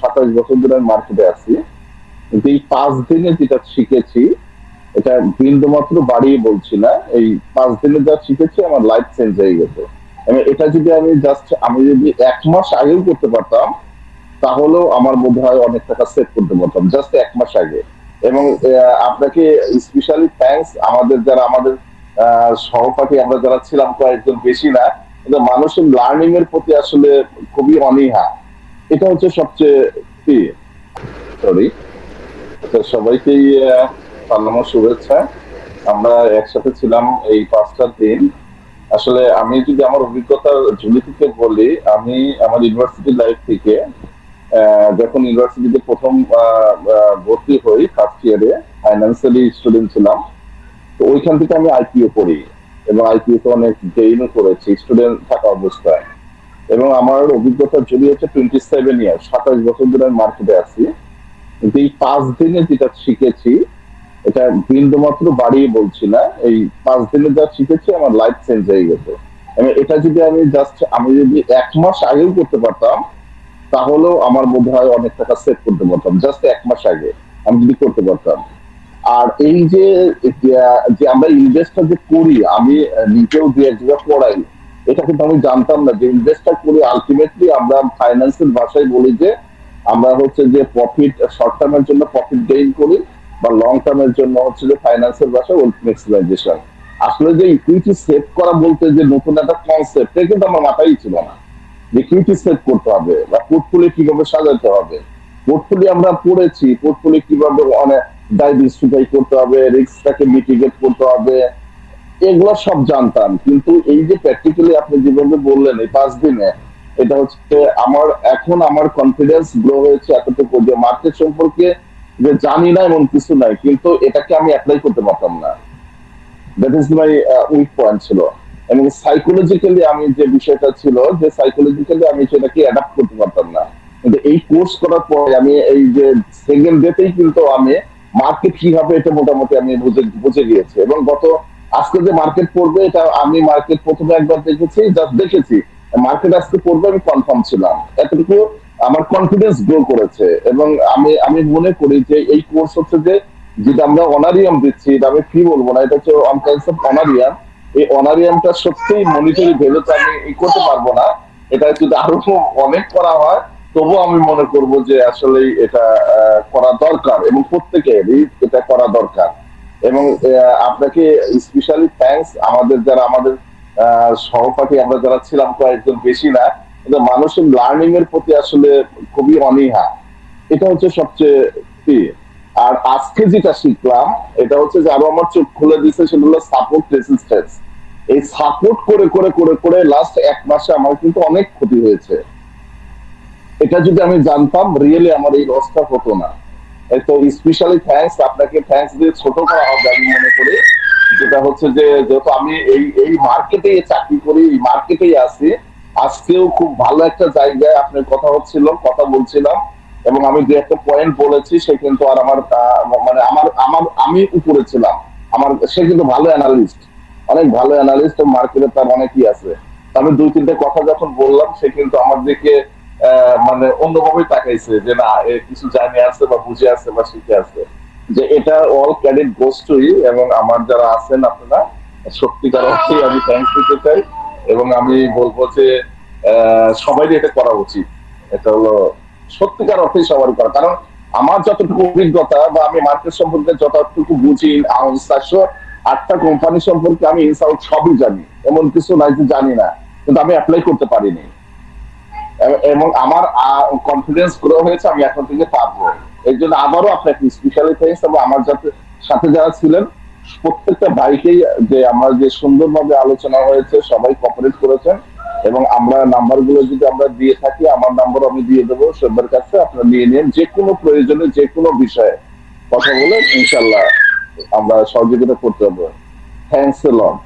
সাতাশ বছর ধরে মার্কেটে আছি। কিন্তু এই পাঁচ দিনে যেটা শিখেছি, এটা বিন্দু মাত্র বাড়িয়ে বলছি না। এই পাঁচ দিনে যা শিখেছি, আমার লাইফ চেঞ্জ হয়ে গেছে। এবং এটা যদি আমি জাস্ট আমি যদি এক মাস আগেও করতে পারতাম, তাহলেও আমার বোধ হয় অনেক টাকা সেভ করতে পারতাম জাস্ট এক মাস আগে। এবং আপনাকে স্পেশালি থ্যাঙ্কস আমাদের যারা, আমাদের সহপাঠী আমরা যারা ছিলাম কয়েকজন বেশি না মানুষের লার্নিং এর প্রতি আসলে খুবই অনীহা। এটা হচ্ছে সবচেয়ে সরি সবাইকেই আহ, শুভেচ্ছা। আমরা একসাথে ছিলাম এই পাঁচটা দিন। আসলে আমি যদি আমার অভিজ্ঞতার ঝুলি থেকে বলি আমি আমার ইউনিভার্সিটি লাইফ থেকে যখন ইউনিভার্সিটিতে প্রথম ভর্তি হই ফার্স্ট ইয়ারে ফাইন্যান্সিয়ালি স্টুডেন্ট ছিলাম তো ওইখান থেকে আমি আইপিও করি এবং আইপিও তে অনেক গেইনও করেছি স্টুডেন্ট থাকা অবস্থায়। এবং আমার অভিজ্ঞতা যদি হচ্ছে টোয়েন্টি সেভেন ইয়ার সাতাশ বছর ধরে মার্কেটে আছি। কিন্তু এই পাঁচ দিনে যেটা শিখেছি, এটা বিন্দু মাত্র বাড়িয়ে বলছি না, এই পাঁচ দিনে যা শিখেছি আমার লাইফ চেঞ্জ হয়ে গেছে। এটা যদি আমি জাস্ট আমি যদি এক মাস আগেও করতে পারতাম, তাহলেও আমার বোধ হয় অনেক টাকা সেভ করতে পারতাম জাস্ট এক মাস আগে আমি যদি করতে পারতাম। আর এই যে আমরা ইনভেস্টটা যে করি, আমি নিজেও দু এক জায়গায় পড়াই এটা কিন্তু আমি জানতাম না যে ইনভেস্টটা করি আলটিমেটলি আমরা ফাইন্যান্সের ভাষায় বলি যে আমরা হচ্ছে যে প্রফিট শর্ট টার্মের জন্য প্রফিট গেইন করি বা লং টার্মের জন্য হচ্ছে যে ফাইন্যান্সের ভাষায় ওয়েলথ ম্যাক্সিমাইজেশন আসলে যে ইকুইটি সেভ করা বলতে যে নতুন একটা কনসেপ্ট এটা কিন্তু আমার মাথায় ছিল না। যে ইকুইটি সেভ করতে হবে বা পোর্টফোলিও কীভাবে সাজাতে হবে। পোর্টফোলিও আমরা পড়েছি পোর্টফোলিও কীভাবে অনেক ডাইভার্সিফাই করতে হবে রিস্কটাকে মিটিগেট করতে হবে এগুলো সব জানতাম। কিন্তু এই যে প্র্যাকটিক্যালি আপনি যেভাবে বললেন, এই পাঁচ দিনে, এটা হচ্ছে আমার, এখন আমার কনফিডেন্স গ্রো হয়েছে এতটুকু যে মার্কেট সম্পর্কে যে জানি না এমন কিছু নাই, কিন্তু এটাকে আমি অ্যাপ্লাই করতে পারতাম না। That is my weak point ছিল। এবং সাইকোলজিক্যালি আমি যে বিষয়টা ছিল, যে সাইকোলজিক্যালি আমি সেটাকে অ্যাডাপ্ট করতে পারতাম না। কিন্তু এই কোর্স করার পরে আমি এই যে সেকেন্ড ডেতেই কিন্তু আমি মার্কেট কি হবে এটা মোটামুটি আমি বুঝে বুঝে গিয়েছি। এবং গত আজকে যে মার্কেট পড়বে, এটা আমি মার্কেট প্রথমে একবার দেখেছি জাস্ট দেখেছি। মার্কেট আজকে পড়বে আমি কনফার্ম ছিলাম। এতটুকু আমার কনফিডেন্স গ্রো করেছে এবং আমি আমি মনে করি যে এই কোর্স হচ্ছে যে যেটা আমরা অনারিয়াম দিচ্ছি, এটা আমি কি বলব না, এটা হচ্ছে অনারিয়াম এই অনারিয়ামটা সত্যিই মনিটরি ভ্যালুতে আমি করতে পারব না। এটা যদি আরও অনেক করা হয় তবু আমি মনে করব যে আসলে এটা করা দরকার এবং প্রত্যেকেরই এটা করা দরকার। এবং আপনাকে স্পেশালি থ্যাঙ্কস আমাদের যারা আমাদের সহপাঠী, আমরা যারা ছিলাম কয়েকজন বেশি না মানুষের লার্নিং এর প্রতি আসলে খুবই অনীহা। এটা হচ্ছে সবচেয়ে আর আজকে যেটা শিখলাম, এটা হচ্ছে যে আরও আমার চোখ খুলে দিচ্ছে সেটা হলো সাপোর্ট রেসিস্টেন্স এই সাপোর্ট করে করে করে করে লাস্ট এক মাসে আমার কিন্তু অনেক ক্ষতি হয়েছে। এটা যদি আমি জানতাম রিয়েলি আমার এই লসটা হতো না। তো স্পেশালি থ্যাঙ্কস আপনাকে থ্যাঙ্কস দিয়ে ছোট করা হবে আমি মনে করি। যেটা হচ্ছে যে, যেহেতু আমি এই এই মার্কেটে চাকরি করি, এই আছি, আজকেও খুব ভালো একটা জায়গায় আপনার কথা হচ্ছিল, কথা বলছিলাম। এবং আমি যে একটা পয়েন্ট বলেছি, সে কিন্তু আর আমার মানে আমার আমার, আমি উপরে ছিলাম। আমার, সে কিন্তু ভালো অ্যানালিস্ট অনেক ভালো অ্যানালিস্ট মার্কেটে তার অনেকই আছে। আমি দুই তিনটে কথা যখন বললাম, সে কিন্তু আমার দিকে মানে অন্যভাবেই তাকাইছে যে না এ কিছু জানে আছে বা বুঝে আছে বা শিখে আছে। যে এটা অল ক্রেডিট গোস এবং আমার যারা আছেন আপনারা সত্যিকার অর্থেই আমি থ্যাঙ্কস দিতে চাই এবং আমি বলব যে আহ, সবারই এটা করা উচিত। এটা হলো সত্যিকার অর্থেই সবারই করা। কারণ আমার যতটুকু অভিজ্ঞতা বা আমি মার্কেট সম্পর্কে যতটুকু বুঝি চারশো আটটা কোম্পানি সম্পর্কে আমি ইনসাউট সবই জানি। এমন কিছু নাই যে জানি না। কিন্তু আমি অ্যাপ্লাই করতে পারিনি। এবং আমার কনফিডেন্স গ্রো হয়েছে, আমি এখন থেকে পারব এই জন্য আবারও আপনাকে স্পেশালি থ্যাংকস এবং আমার যাতে, সাথে যারা ছিলেন, প্রত্যেকটা ভাইকেই যে আমার যে সুন্দরভাবে আলোচনা হয়েছে, সবাই কপারেট করেছেন এবং আমরা নাম্বারগুলো যদি আমরা দিয়ে থাকি, আমার নাম্বার আমি দিয়ে দেবো, সবার কাছে আপনারা নিয়ে নিন যে কোনো প্রয়োজনে যে কোনো বিষয়ে কথা বলে, ইনশাল্লাহ আমরা সহযোগিতা করতে হবে থ্যাংকস লট